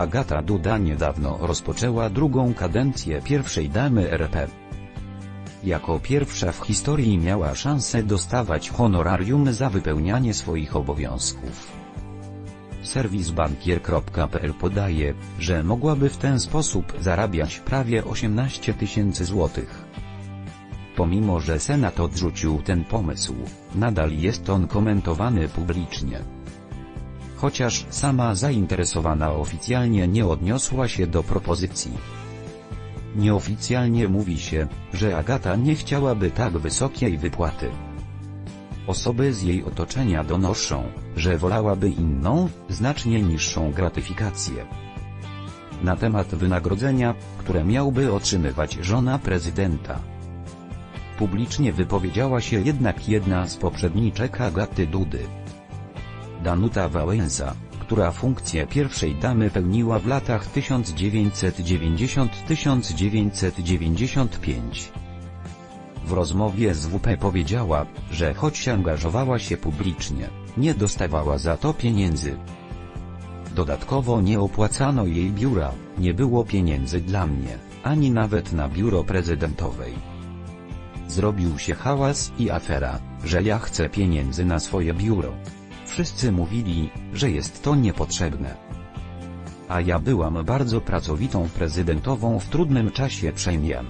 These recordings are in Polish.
Agata Duda niedawno rozpoczęła drugą kadencję pierwszej damy RP. Jako pierwsza w historii miała szansę dostawać honorarium za wypełnianie swoich obowiązków. Serwis bankier.pl podaje, że mogłaby w ten sposób zarabiać prawie 18 tysięcy złotych. Pomimo że Senat odrzucił ten pomysł, nadal jest on komentowany publicznie. Chociaż sama zainteresowana oficjalnie nie odniosła się do propozycji. Nieoficjalnie mówi się, że Agata nie chciałaby tak wysokiej wypłaty. Osoby z jej otoczenia donoszą, że wolałaby inną, znacznie niższą gratyfikację. Na temat wynagrodzenia, które miałby otrzymywać żona prezydenta. Publicznie wypowiedziała się jednak jedna z poprzedniczek Agaty Dudy. Danuta Wałęsa, która funkcję pierwszej damy pełniła w latach 1990-1995. W rozmowie z WP powiedziała, że choć angażowała się publicznie, nie dostawała za to pieniędzy. Dodatkowo nie opłacano jej biura, nie było pieniędzy dla mnie, ani nawet na biuro prezydentowej. Zrobił się hałas i afera, że ja chcę pieniędzy na swoje biuro. Wszyscy mówili, że jest to niepotrzebne. A ja byłam bardzo pracowitą prezydentową w trudnym czasie przejmiem.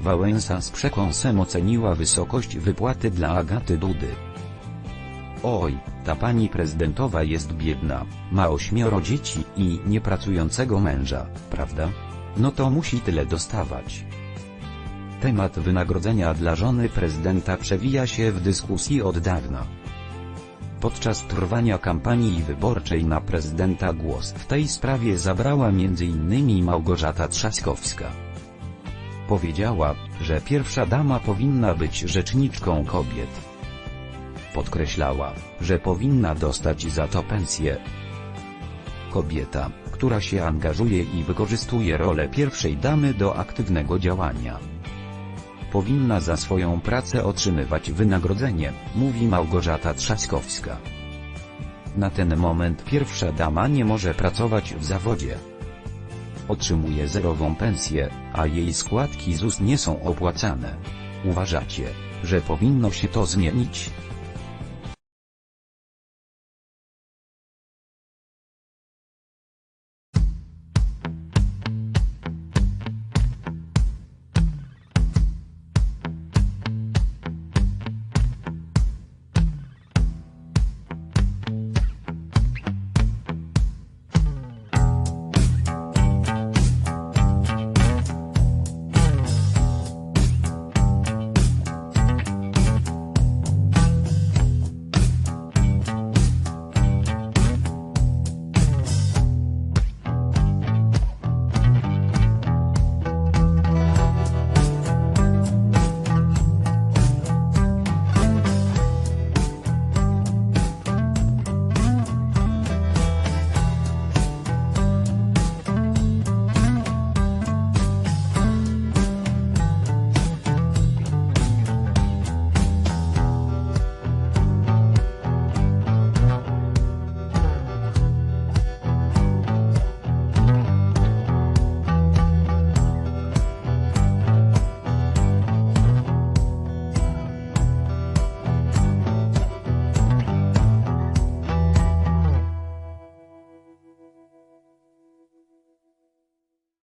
Wałęsa z przekąsem oceniła wysokość wypłaty dla Agaty Dudy. Oj, ta pani prezydentowa jest biedna, ma ośmioro dzieci i niepracującego męża, prawda? No to musi tyle dostawać. Temat wynagrodzenia dla żony prezydenta przewija się w dyskusji od dawna. Podczas trwania kampanii wyborczej na prezydenta głos w tej sprawie zabrała m.in. Małgorzata Trzaskowska. Powiedziała, że pierwsza dama powinna być rzeczniczką kobiet. Podkreślała, że powinna dostać za to pensję. Kobieta, która się angażuje i wykorzystuje rolę pierwszej damy do aktywnego działania. Powinna za swoją pracę otrzymywać wynagrodzenie, mówi Małgorzata Trzaskowska. Na ten moment pierwsza dama nie może pracować w zawodzie. Otrzymuje zerową pensję, a jej składki ZUS nie są opłacane. Uważacie, że powinno się to zmienić?